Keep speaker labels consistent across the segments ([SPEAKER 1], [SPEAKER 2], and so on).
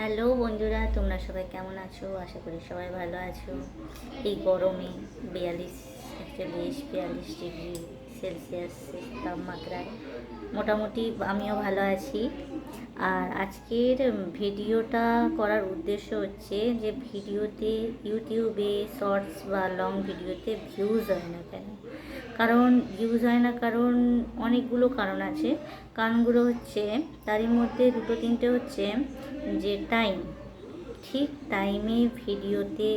[SPEAKER 1] Hello বন্ধুরা, তোমরা সবাই কেমন আছো? আশা করি সবাই ভালো আছো। এই গরমে বিয়াল্লিশ, একচল্লিশ, বিয়াল্লিশ ডিগ্রি। সেলসিয়াস তাপমাত্রায় মোটামুটি আমিও ভালো আছি। আর আজকের ভিডিওটা করার উদ্দেশ্য হচ্ছে যে ভিডিওতে ইউটিউবে শর্টস বা লং ভিডিওতে ভিউজ হয় না কেন? কারণ ভিউজ হয় না কারণ অনেকগুলো কারণ আছে। কারণগুলো হচ্ছে, তারই মধ্যে দুটো তিনটে হচ্ছে যে টাইম ঠিক টাইমে ভিডিওতে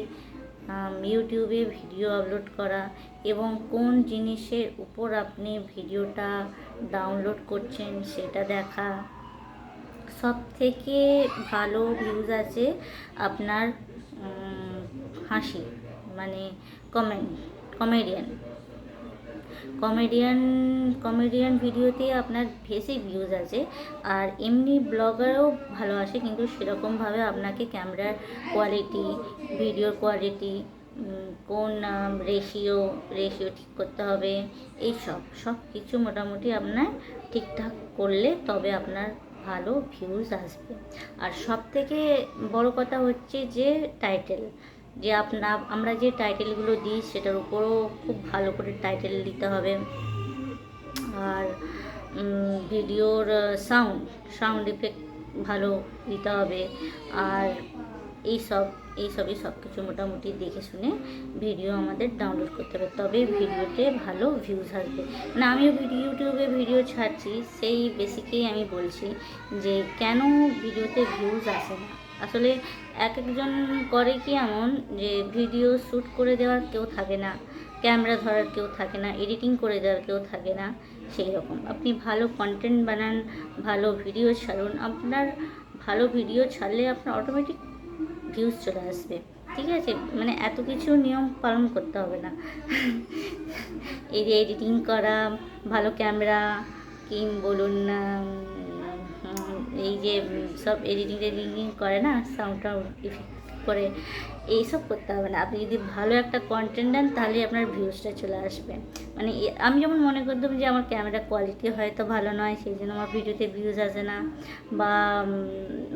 [SPEAKER 1] ইউটিউবে ভিডিও আপলোড করা এবং কোন জিনিসের উপর আপনি ভিডিওটা ডাউনলোড করছেন সেটা দেখা। সব থেকে ভালো ভিউজ আছে আপনার হাসি মানে কমেন্ট কমেডিয়ান কমেডিয়ান কমেডিয়ান ভিডিওতে আপনার বেশি ভিউজ আছে। আর এমনি ব্লগারও ভালো আসে, কিন্তু সেরকমভাবে আপনাকে ক্যামেরার কোয়ালিটি ভিডিওর কোয়ালিটি কোন রেশিও রেশিও ঠিক করতে হবে এই সব সব কিছু মোটামুটি আপনার ঠিকঠাক করলে তবে আপনার ভালো ভিউজ আসবে। আর সব থেকে বড় কথা হচ্ছে যে টাইটেল যে আপনার আমরা যে টাইটেলগুলো দিই সেটার উপরও খুব ভালো করে টাইটেল দিতে হবে। আর ভিডিওর সাউন্ড সাউন্ড ইফেক্ট ভালো দিতে হবে। আর এই সব, এই সবই সব কিছু মোটামুটি দেখে শুনে ভিডিও আমাদের ডাউনলোড করতে হবে। তবে ভিডিওতে ভালো ভিউজ আসবে। মানে ভিডিও ইউটিউবে ভিডিও ছাড়ছি, সেই বেসিকেই আমি বলছি যে কেন ভিডিওতে ভিউজ আসে না? আসলে এক একজন করে কি এমন যে ভিডিও শ্যুট করে দেওয়ার কেউ থাকে না, ক্যামেরা ধরার কেউ থাকে না, এডিটিং করে দেওয়ার কেউ থাকে না, সেই রকম। আপনি ভালো কন্টেন্ট বানান, ভালো ভিডিও ছাড়ুন, আপনার ভালো ভিডিও ছাড়লে আপনার অটোমেটিক ভিউজ চলে আসবে। ঠিক আছে? মানে এত কিছু নিয়ম পালন করতে হবে না। এই যে এডিটিং করা, ভালো ক্যামেরা কিং বলুন এই যে সব এডিটিং টেডিটিং করে না সাউন্ড টাউন্ড ইফেক্ট করে, এইসব করতে হবে না। আপনি যদি ভালো একটা কন্টেন্ট দেন, তাহলে আপনার ভিউজটা চলে আসবে। মানে আমি যেমন মনে করতাম যে, আমার ক্যামেরা কোয়ালিটি হয়তো ভালো নয়, সেই জন্য আমার ভিডিওতে ভিউজ আসে না, বা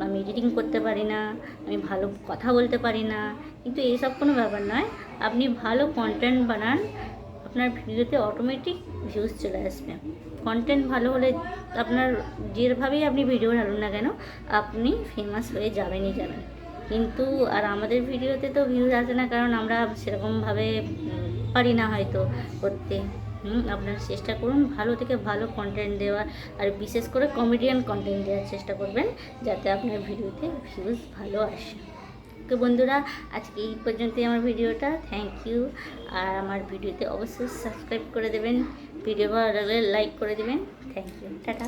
[SPEAKER 1] আমি এডিটিং করতে পারি না, আমি ভালো কথা বলতে পারি না। কিন্তু এইসব কোনো ব্যাপার নয়। আপনি ভালো কন্টেন্ট বানান আপনার ভিডিওতে অটোমেটিক ভিউজ চলে আসবে। কন্টেন্ট ভালো হলে আপনার যেভাবেই আপনি ভিডিও ঢালুন না কেন, আপনি ফেমাস হয়ে যাবেনই যাবেন। কিন্তু আর আমাদের ভিডিওতে তো ভিউজ আসে না, কারণ আমরা সেরকমভাবে পারি না হয়তো করতে। আপনারা চেষ্টা করুন ভালো থেকে ভালো কন্টেন্ট দেওয়ার আর বিশেষ করে কমেডিয়ান কন্টেন্ট দেওয়ার চেষ্টা করবেন, যাতে আপনার ভিডিওতে ভিউজ ভালো আসে। তো বন্ধুরা, আজকে এই পর্যন্তই আমার ভিডিওটা। থ্যাংক ইউ আর আমার ভিডিওতে অবশ্যই সাবস্ক্রাইব করে দেবেন। ভিডিও ভালো লাগলে লাইক করে দেবেন। Thank you tata.